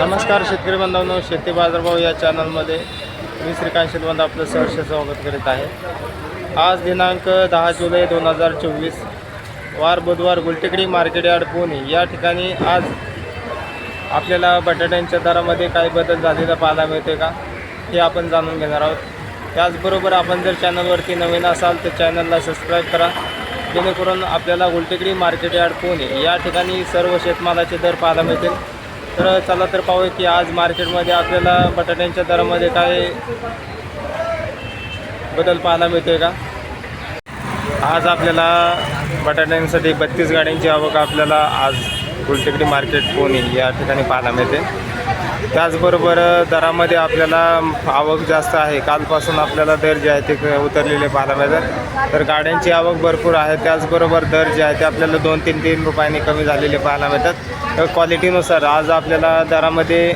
नमस्कार शेतकरी बांधवांनो शेती बाजारभाव या चॅनलमध्ये मी श्रीकांत शेतबंध आपलं सहर्ष स्वागत करीत आहे. आज दिनांक दहा जुलै दोन हजार चोवीस वार बुधवार गुलटेकडी मार्केट यार्ड पुणे या ठिकाणी आज आपल्याला बटाट्यांच्या दरामध्ये काही बदल झालेला पाहायला मिळते का हे आपण जाणून घेणार आहोत. त्याचबरोबर आपण जर चॅनलवरती नवीन असाल तर चॅनलला सबस्क्राईब करा जेणेकरून आपल्याला गुलटेकडी मार्केट यार्ड पुणे या ठिकाणी सर्व शेतमालाचे दर पाहायला मिळतील. तर चला तर पाहूया की आज मार्केटमध्ये आपल्याला बटाट्यांच्या दरामध्ये काय बदल पाहायला मिळतोय का? आज आपल्याला बटाट्यांसाठी बत्तीस गाड्यांची आवक आपल्याला आज गुलटेकडी मार्केट पुणे या ठिकाणी पाहायला मिळते. त्याचबरोबर दरामध्ये आपल्याला आवक जास्त आहे. कालपासून आपल्याला दर जे आहे ते उतरलेले पाहायला मिळतात. तर गाड्यांची आवक भरपूर आहे. त्याचबरोबर दर जे आहे ते आपल्याला दोन तीन तीन रुपयांनी कमी झालेले पाहायला मिळतात. तर क्वालिटीनुसार आज आपल्याला दरामध्ये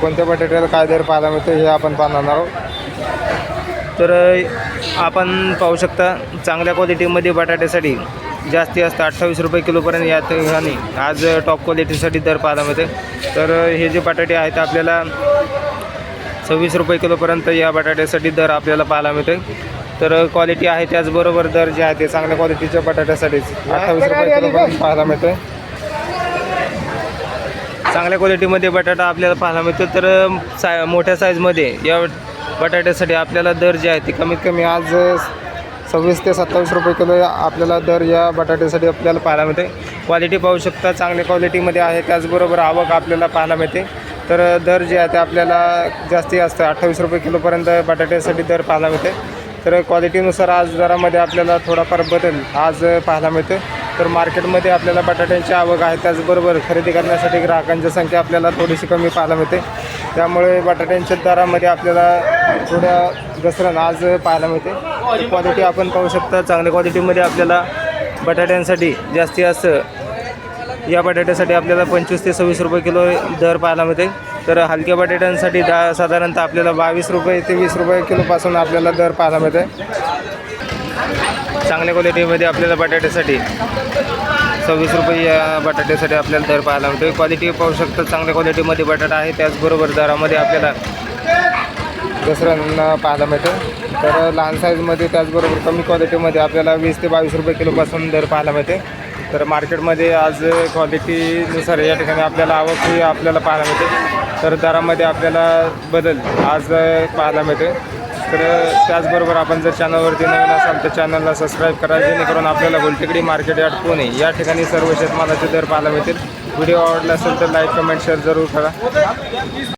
कोणत्या बटाट्याला काय दर पाहायला मिळतो हे आपण पाहणार आहोत. तर आपण पाहू शकता चांगल्या क्वालिटीमध्ये बटाट्यासाठी जास्ती असतं अठ्ठावीस रुपये किलोपर्यंत या ठिकाणी आज टॉप क्वालिटीसाठी दर पाहायला मिळते. तर हे जे बटाटे आहेत आपल्याला सव्वीस रुपये किलोपर्यंत या बटाट्यासाठी दर आपल्याला पाहायला मिळते. तर क्वालिटी आहे त्याचबरोबर दर जे आहे ते चांगल्या क्वालिटीच्या बटाट्यासाठीच अठ्ठावीस रुपये किलोपर्यंत पाहायला मिळते. चांगल्या क्वालिटीमध्ये बटाटा आपल्याला पाहायला मिळतो. तर साय मोठ्या साईजमध्ये या बटाट्यासाठी आपल्याला दर जे आहे ते कमीत कमी आज सव्वीस ते सत्तावीस रुपये किलो आपल्याला दर या बटाट्यासाठी आपल्याला पाहायला मिळते. क्वालिटी पाहू शकता चांगल्या क्वालिटीमध्ये आहे. त्याचबरोबर आवक आपल्याला पाहायला मिळते. तर दर जे आहे ते आपल्याला जास्ती असतं. अठ्ठावीस रुपये किलोपर्यंत बटाट्यासाठी दर पाहायला मिळते. तर क्वालिटीनुसार आज दरामध्ये आपल्याला थोडाफार बदल आज पाहायला मिळतो. तर मार्केटमध्ये आपल्याला बटाट्यांची आवक आहे. त्याचबरोबर खरेदी करण्यासाठी ग्राहकांची संख्या आपल्याला थोडीशी कमी पाहायला मिळते. त्यामुळे बटाट्यांच्या दरामध्ये आपल्याला थोडं घसरण आज पाहायला मिळते. क्वालिटी आपण पाहू शकता चांगल्या क्वालिटीमध्ये आपल्याला बटाट्यांसाठी जास्ती असं या बटाट्यासाठी आपल्याला पंचवीस ते सव्वीस रुपये किलो दर पाहायला मिळते. तर हलक्या बटाट्यांसाठी दहा साधारणतः आपल्याला बावीस रुपये ते वीस रुपये किलोपासून आपल्याला दर पाहायला मिळते. चांगल्या क्वालिटीमध्ये आपल्याला बटाट्यासाठी सव्वीस रुपये या बटाट्यासाठी आपल्याला दर पाहायला मिळतो क्वालिटी पाहू शकता चांगल्या क्वालिटीमध्ये बटाटा आहे. त्याचबरोबर दरामध्ये आपल्याला घसरण पाहायला मिळतं तर लहान साईजमध्ये त्याचबरोबर कमी क्वालिटीमध्ये आपल्याला वीस ते बावीस रुपये किलोपासून दर पाहायला मिळते तर मार्केटमध्ये आज क्वालिटीनुसार या ठिकाणी आपल्याला आवक ही आपल्याला पाहायला मिळते. तर दरामध्ये आपल्याला बदल आज पाहायला मिळते तर त्याचबरोबर आपण जर चॅनलवरती नवीन असाल तर चॅनलला सबस्क्राईब करा जेणेकरून आपल्याला गुलटेकडी मार्केट यार्ड पुणे या ठिकाणी सर्व शेतमालाचे दर पाहायला मिळतील. व्हिडिओ आवडला असेल तर लाईक कमेंट शेअर जरूर करा.